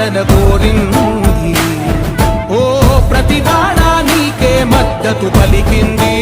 పాలన కోరింది. ఓ ప్రతి నీకే మద్దతు పలికింది.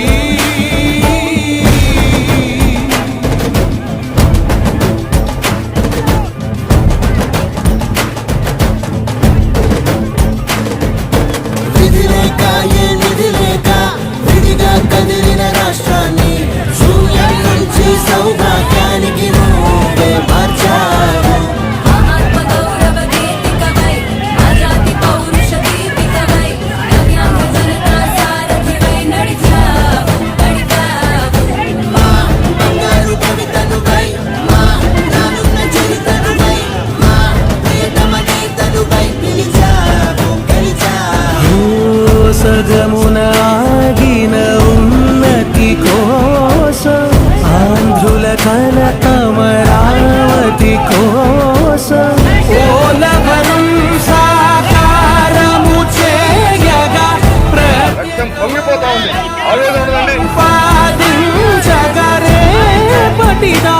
vida.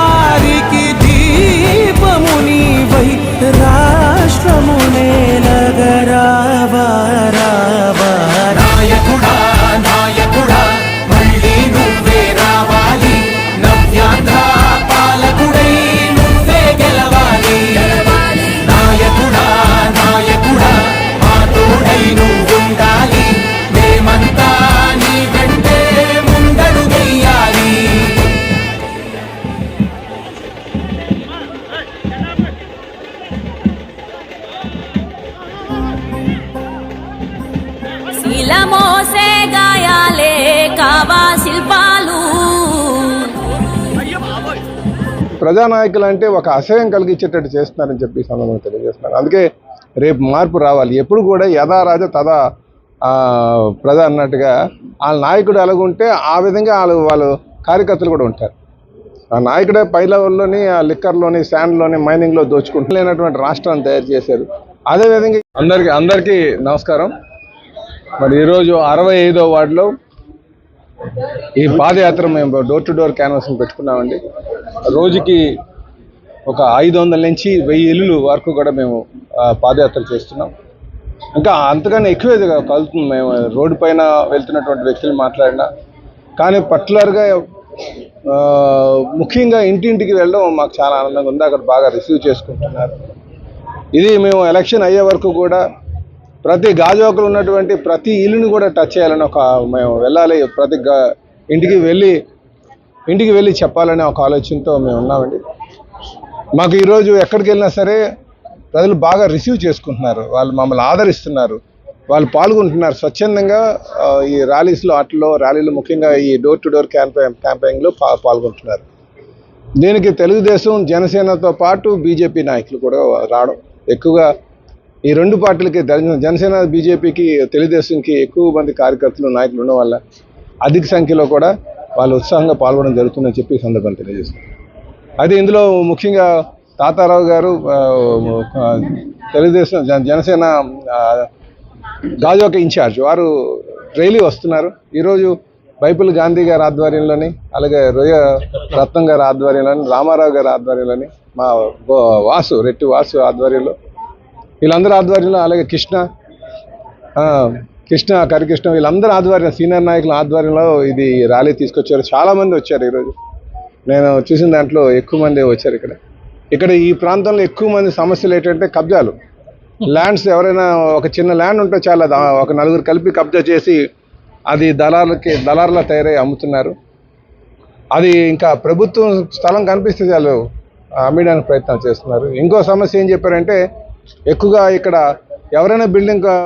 గాయాలే కావా శిల్పాలు. ప్రజానాయకులు అంటే ఒక అసహ్యం కలిగించేటట్టు చేస్తున్నారని చెప్పి ఈ సందర్భంగా తెలియజేస్తున్నారు అందుకే రేపు మార్పు రావాలి. ఎప్పుడు కూడా యథా రాజ తదా ఆ, ప్రజ అన్నట్టుగా వాళ్ళ నాయకుడు ఎలాగుంటే ఆ విధంగా వాళ్ళు వాళ్ళు కార్యకర్తలు కూడా ఉంటారు. ఆ నాయకుడే పై లెవెల్లోని ఆ లిక్కర్లోని శాండ్లోని మైనింగ్లో దోచుకుంటూ లేనటువంటి రాష్ట్రాన్ని తయారు చేశారు. అదేవిధంగా అందరికీ అందరికీ నమస్కారం. మరి ఈరోజు అరవై ఐదో వార్డులో ఈ పాదయాత్ర మేము డోర్ టు డోర్ క్యాన్వాసింగ్ పెట్టుకున్నామండి. రోజుకి ఒక ఐదు వందల నుంచి వెయ్యి ఇల్లులు వరకు కూడా మేము పాదయాత్ర చేస్తున్నాం. ఇంకా అంతకన్నా ఎక్కువే కలుగుతుంది మేము. రోడ్డు పైన వెళ్తున్నటువంటి వ్యక్తులు మాట్లాడినా. కానీ పర్టికులర్గా ముఖ్యంగా ఇంటింటికి వెళ్ళడం మాకు చాలా ఆనందంగా ఉంది. అక్కడ బాగా రిసీవ్ చేసుకుంటున్నారు. ఇది మేము ఎలక్షన్ అయ్యే వరకు కూడా ప్రతి గాజువాకలు ఉన్నటువంటి ప్రతి ఇల్లుని కూడా టచ్ చేయాలని ఒక మేము వెళ్ళాలి. ప్రతి గా- ఇంటికి వెళ్ళి ఇంటికి వెళ్ళి చెప్పాలనే ఒక ఆలోచనతో మేము ఉన్నామండి. మాకు ఈరోజు ఎక్కడికి వెళ్ళినా సరే ప్రజలు బాగా రిసీవ్ చేసుకుంటున్నారు. వాళ్ళు మమ్మల్ని ఆదరిస్తున్నారు. వాళ్ళు పాల్గొంటున్నారు. స్వచ్ఛందంగా ఈ ర్యాలీస్లో ఆటలో ర్యాలీలో ముఖ్యంగా ఈ డోర్ టు డోర్ క్యాంపెయిన్ క్యాంపెయిన్లో పా పాల్గొంటున్నారు. దీనికి తెలుగుదేశం జనసేనతో పాటు బీజేపీ నాయకులు కూడా రావడం ఎక్కువగా ఈ రెండు పార్టీలకి జనసేన బీజేపీకి తెలుగుదేశంకి ఎక్కువ మంది కార్యకర్తలు నాయకులు ఉండడం వల్ల అధిక సంఖ్యలో కూడా వాళ్ళు ఉత్సాహంగా పాల్గొనడం జరుగుతుందని చెప్పి ఈ సందర్భంగా తెలియజేస్తారు అయితే ఇందులో ముఖ్యంగా తాతారావు గారు తెలుగుదేశం జన- జనసేన గాజోక ఇన్ఛార్జ్. వారు రైలీ వస్తున్నారు. ఈరోజు బైపుల్ గాంధీ గారి ఆధ్వర్యంలోని అలాగే రొయ్య రత్నం గారి ఆధ్వర్యంలోని రామారావు గారి ఆధ్వర్యంలోని మా వాసు రెట్టి వాసు ఆధ్వర్యంలో వీళ్ళందరి ఆధ్వర్యంలో అలాగే కృష్ణ కృష్ణ కరికృష్ణ వీళ్ళందరూ ఆధ్వర్యం సీనియర్ నాయకుల ఆధ్వర్యంలో ఇది ర్యాలీ తీసుకొచ్చారు. చాలామంది వచ్చారు ఈరోజు. నేను చూసిన దాంట్లో ఎక్కువ మంది వచ్చారు ఇక్కడ. ఇక్కడ ఈ ప్రాంతంలో ఎక్కువ మంది సమస్యలు ఏంటంటే కబ్జాలు. ల్యాండ్స్ ఎవరైనా ఒక చిన్న ల్యాండ్ ఉంటే చాలా ఒక నలుగురు కలిపి కబ్జా చేసి అది దళార్లకి దళార్ల తయారై అమ్ముతున్నారు. అది ఇంకా ప్రభుత్వం స్థలం కనిపిస్తే చాలు అమ్మడానికి ప్రయత్నం చేస్తున్నారు. ఇంకో సమస్య ఏం చెప్పారంటే ఎక్కువగా ఇక్కడ ఎవరైనా బిల్డింగ్